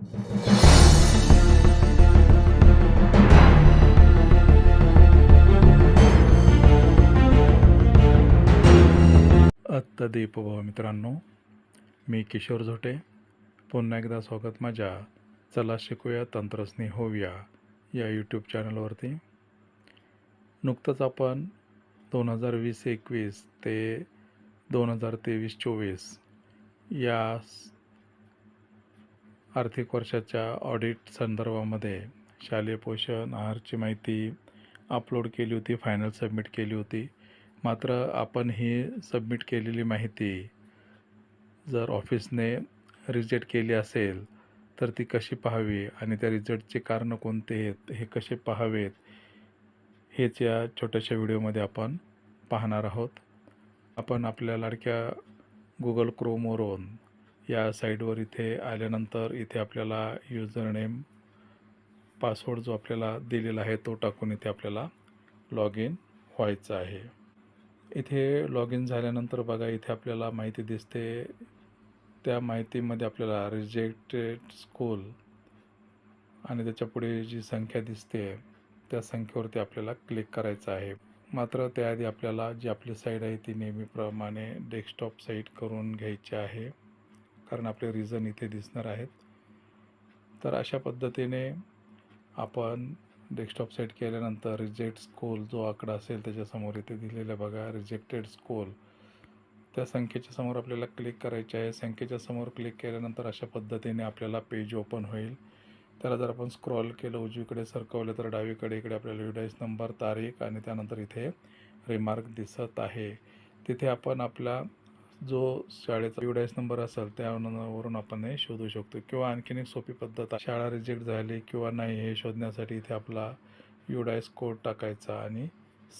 आत्ता दीपभाव मित्रांनो मी किशोर झोटे. पुन्हा एकदा स्वागत माझ्या. चला शिकूया तंत्रस्नी होऊया या यूट्यूब चॅनलवरती नुकतंच आपण दोन हजार वीस एकवीस ते दोन हजार तेवीस चोवीस या आर्थिक वर्षाच्या ऑडिट संदर्भामध्ये शालेय पोषण आहारची माहिती अपलोड केली होती फायनल सबमिट केली होती. मात्र आपण ही सबमिट केलेली माहिती जर ऑफिसने रिजेक्ट केली असेल तर ती कशी पाहावी आणि त्या रिजल्टचे कारणं कोणते आहेत हे कसे पाहावेत हेच या छोट्याशा व्हिडिओमध्ये आपण पाहणार आहोत. आपण आपल्या लाडक्या गुगल क्रोमवरून या साईटवर इथे आल्यानंतर इथे आपल्याला युजर नेम पासवर्ड जो आपल्याला दिलेला आहे तो टाकून इथे आपल्याला लॉग इन व्हायचं आहे. इथे लॉग इन झाल्यानंतर बघा इथे आपल्याला माहिती दिसते. त्या माहितीमध्ये आपल्याला रिजेक्टेड स्कूल आणि त्याच्या पुढे जी संख्या दिसते त्या संख्येवरती आपल्याला क्लिक करायचं आहे. मात्र त्याआधी आपल्याला जी आपली साईट आहे ती नेहमीप्रमाणे डेस्कटॉप साईट करून घ्यायची आहे. कारण आपले रिझन इथे दिसणार आहेत. तर अशा पद्धतीने आपण डेस्कटॉप सेट केल्यानंतर रिजेक्ट स्कोल जो आकडा असेल त्याच्यासमोर इथे दिलेला बघा रिजेक्टेड स्कोल त्या संख्येच्या समोर आपल्याला क्लिक करायचे आहे. संख्येच्या समोर क्लिक केल्यानंतर अशा पद्धतीने आपल्याला पेज ओपन होईल. त्याला जर आपण स्क्रॉल केलं उजवीकडे सरकवलं तर डावीकडे इकडे आपल्याला युडाईस नंबर तारीख आणि त्यानंतर इथे रिमार्क दिसत आहे. तिथे आपण आपला जो शाळेचा युडाईस नंबर असेल त्यावरून आपण हे शोधू शकतो. किंवा आणखीन एक सोपी पद्धत शाळा रिजेक्ट झाली किंवा नाही हे शोधण्यासाठी इथे आपला युडाईस कोड टाकायचा आणि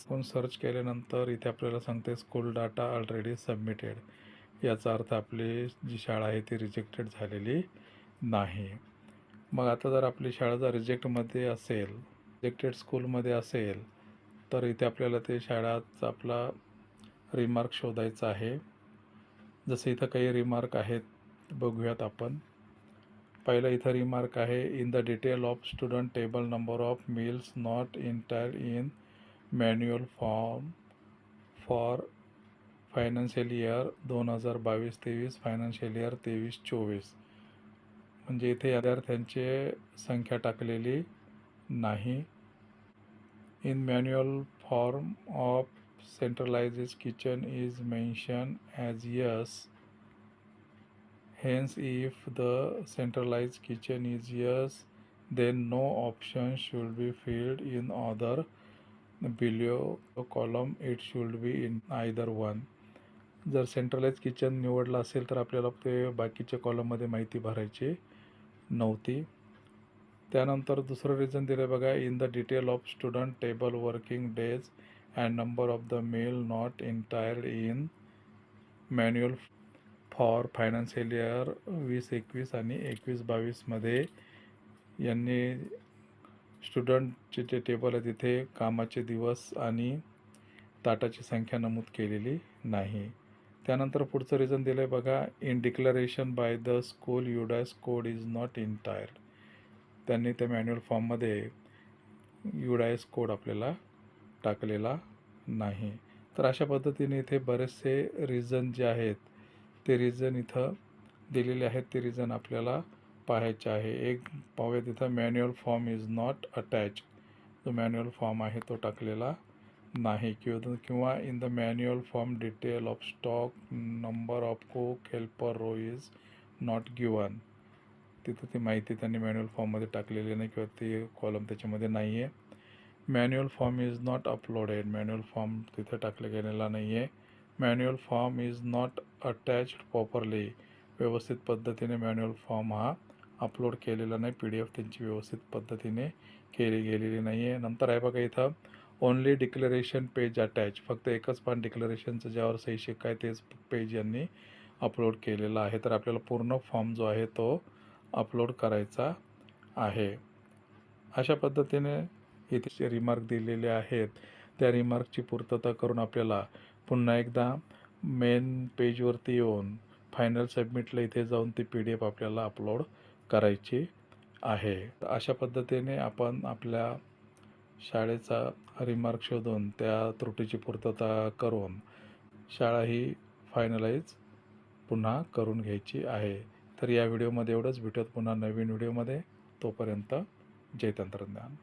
कोण सर्च केल्यानंतर इथे आपल्याला सांगते स्कूल डाटा ऑलरेडी सबमिटेड याचा अर्थ आपली जी शाळा आहे ती रिजेक्टेड झालेली नाही. मग आता जर आपली शाळा जर रिजेक्टमध्ये असेल रिजेक्टेड स्कूलमध्ये असेल तर इथे आपल्याला ते शाळाचा आपला रिमार्क शोधायचा आहे. जसं इथं काही रिमार्क आहेत बघूयात आपण. पहिला इथं रिमार्क आहे in the detail of student table number of meals not entire in manual form for financial year दोन हजार बावीस तेवीस फायनान्शियल इयर तेवीस चोवीस. म्हणजे इथे विद्यार्थ्यांचे संख्या टाकलेली नाही. In manual form of centralized kitchen is mentioned as yes hence if the centralized kitchen is yes then no option should be filled in other below column it should be in either one जर centralise kitchen निवडलं असेल तर आपल्याला ते बाकीच्या कॉलममध्ये माहिती भरायची नव्हती त्यानंतर दुसरं रिझन दिलं बघा in the detail of student table working days and number of the male not entered in manual for financial year वीस एकवीस आणि एकवीस बावीसमध्ये यांनी स्टुडंटचे जे टेबल आहे तिथे कामाचे दिवस आणि ताटाची संख्या नमूद केलेली नाही. त्यानंतर पुढचं रिझन दिलं आहे बघा. In declaration by the school UDISE code is not entered त्यांनी त्या मॅन्युअल फॉर्ममध्ये युडायस कोड आपल्याला टाकलेला नाही. तर अशा पद्धतीने इथे बरेचसे रिझन जे आहेत ते रिझन इथं दिलेले आहेत. ते रिझन आपल्याला पाहायचे आहे. एक पाहूया तिथं manual form is not attach जो मॅन्युअल फॉर्म आहे तो टाकलेला नाही. किंवा किंवा in the manual form detail of stock number of cook helper row is not given तिथं ती माहिती त्यांनी मॅन्युअल फॉर्ममध्ये टाकलेली नाही किंवा ती कॉलम त्याच्यामध्ये नाही आहे manual form is not uploaded manual form तिथे टाकले गेलेला नाही आहे manual form is not attached properly व्यवस्थित पद्धतीने मॅन्युअल फॉर्म हा अपलोड केलेला नाही. पी डी एफ त्यांची व्यवस्थित पद्धतीने केली गेलेली नाही आहे नंतर आहे बघा इथं. ओनली डिक्लरेशन पेज अटॅच फक्त एकच पान डिक्लरेशनचं ज्यावर सही शिक्का आहे तेच पेज यांनी अपलोड केलेलं आहे. तर आपल्याला पूर्ण फॉर्म जो आहे तो अपलोड करायचा आहे. अशा पद्धतीने इथे रिमार्क दिलेले आहेत. त्या रिमार्कची पूर्तता करून आपल्याला पुन्हा एकदा मेन पेजवरती येऊन फायनल सबमिटला इथे जाऊन ती पी डी एफ आपल्याला अपलोड करायची आहे. अशा पद्धतीने आपण आपल्या शाळेचा रिमार्क शोधून त्या त्रुटीची पूर्तता करून शाळा ही फायनलाइज पुन्हा करून घ्यायची आहे. तर या व्हिडिओमध्ये एवढंच. भेटत पुन्हा नवीन व्हिडिओमध्ये तोपर्यंत जय तंत्रज्ञान.